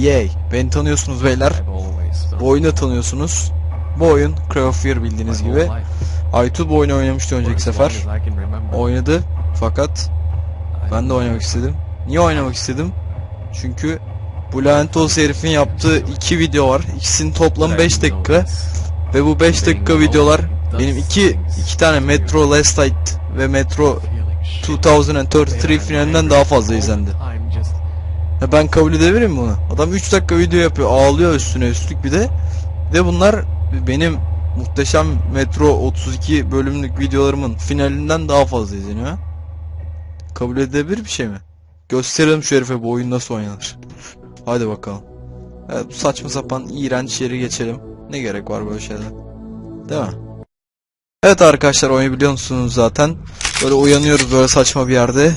yay. Beni tanıyorsunuz beyler. Bu oyunu tanıyorsunuz. Bu oyun Cry of Fear bildiğiniz gibi. Aytu bu oyunu oynamıştı önceki sefer. Oynadı fakat ben de oynamak istedim. Niye oynamak istedim? Çünkü bu lanet olası herifin yaptığı iki video var. İkisinin toplamı 5 dakika. Ve bu 5 dakika videolar benim iki, iki tane Metro Last Light ve Metro 2033 finalinden daha fazla izlendi. Ya ben kabul edebilirim bunu. Adam 3 dakika video yapıyor, ağlıyor üstüne üstlük bir de. De bunlar benim muhteşem Metro 32 bölümlük videolarımın finalinden daha fazla izleniyor. Kabul edilebilir bir şey mi? Gösterelim şu herife bu oyun nasıl oynanır. Hadi bakalım. Evet, saçma sapan iğrenç yeri geçelim. Ne gerek var böyle şeyden? Değil mi? Evet arkadaşlar oyunu biliyor musunuz zaten? Böyle uyanıyoruz böyle saçma bir yerde.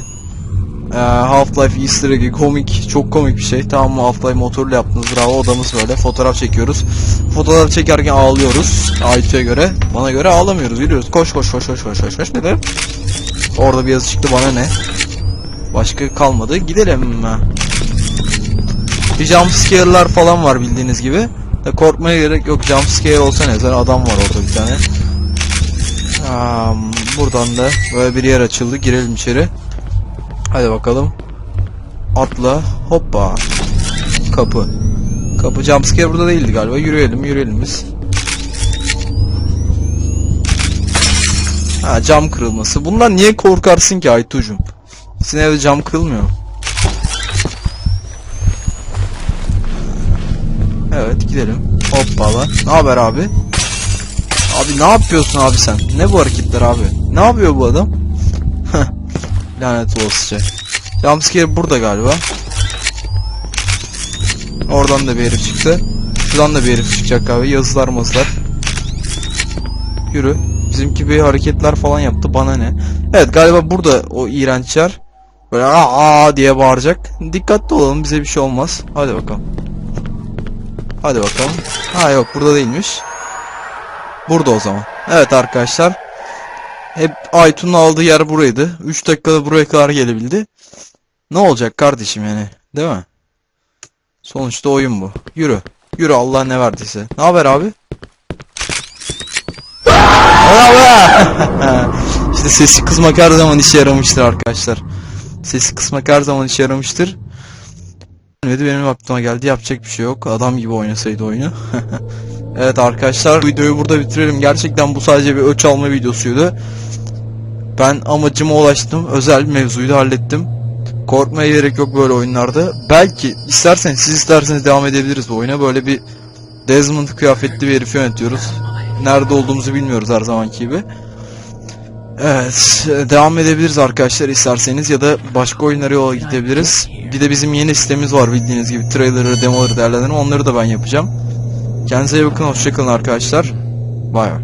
Ee, Half-Life Easter egg'i komik, çok komik bir şey. Tamam mı Half-Life motorlu yaptınız. Bravo odamız böyle. Fotoğraf çekiyoruz. Fotoğraf çekerken ağlıyoruz. Aytu'ya göre. Bana göre ağlamıyoruz. Yürüyoruz. Koş koş koş koş koş koş koş. Nedir? Orada bir yazı çıktı bana ne? Başka kalmadı. Gidelim. Bir jumpscare'lar falan var bildiğiniz gibi. De korkmaya gerek yok. Jumpscare olsa ne? Zaten adam var orada bir tane. Aa, buradan da böyle bir yer açıldı. Girelim içeri. Hadi bakalım. Atla. Hoppa. Kapı. Kapı jumpscare burada değildi galiba. Yürüyelim yürüyelim biz. Ha cam kırılması. Bundan niye korkarsın ki Aytucuğum? Sizin evde cam kırılmıyor? Evet gidelim. Hoppala. Ne haber abi? Abi ne yapıyorsun abi sen? Ne bu hareketler abi? Ne yapıyor bu adam? Lanet olasıca. Jumpscare burada galiba. Oradan da bir herif çıktı. Şuradan da bir herif çıkacak abi. Yazılar mazılar. Yürü. Bizimki bir hareketler falan yaptı. Bana ne? Evet galiba burada o iğrenç yer. Böyle aa diye bağıracak. Dikkatli olalım bize bir şey olmaz. Hadi bakalım. Hadi bakalım. Ha yok burada değilmiş. Burada o zaman. Evet arkadaşlar. Hep Aytun'un aldığı yer buraydı. 3 dakikada buraya kadar gelebildi. Ne olacak kardeşim yani? Değil mi? Sonuçta oyun bu. Yürü. Yürü Allah ne verdiyse. Ne haber abi? İşte sesi kısmak her zaman işe yaramıştır arkadaşlar. Sesi kısmak her zaman işe yaramıştır. Benim aklıma geldi yapacak bir şey yok. Adam gibi oynasaydı oyunu. evet arkadaşlar videoyu burada bitirelim. Gerçekten bu sadece bir ölç alma videosuydu. Ben amacıma ulaştım. Özel bir mevzuyu da hallettim. Korkmaya gerek yok böyle oyunlarda. Belki isterseniz siz isterseniz devam edebiliriz bu oyuna. Böyle bir Desmond kıyafetli bir herifi yönetiyoruz. Nerede olduğumuzu bilmiyoruz her zamanki gibi. Evet, devam edebiliriz arkadaşlar isterseniz ya da başka oyunlara yola gidebiliriz. Bir de bizim yeni sitemiz var bildiğiniz gibi trailer'ı, demoları değerlendirme onları da ben yapacağım. Kendinize iyi bakın, hoşçakalın arkadaşlar. Bay bay.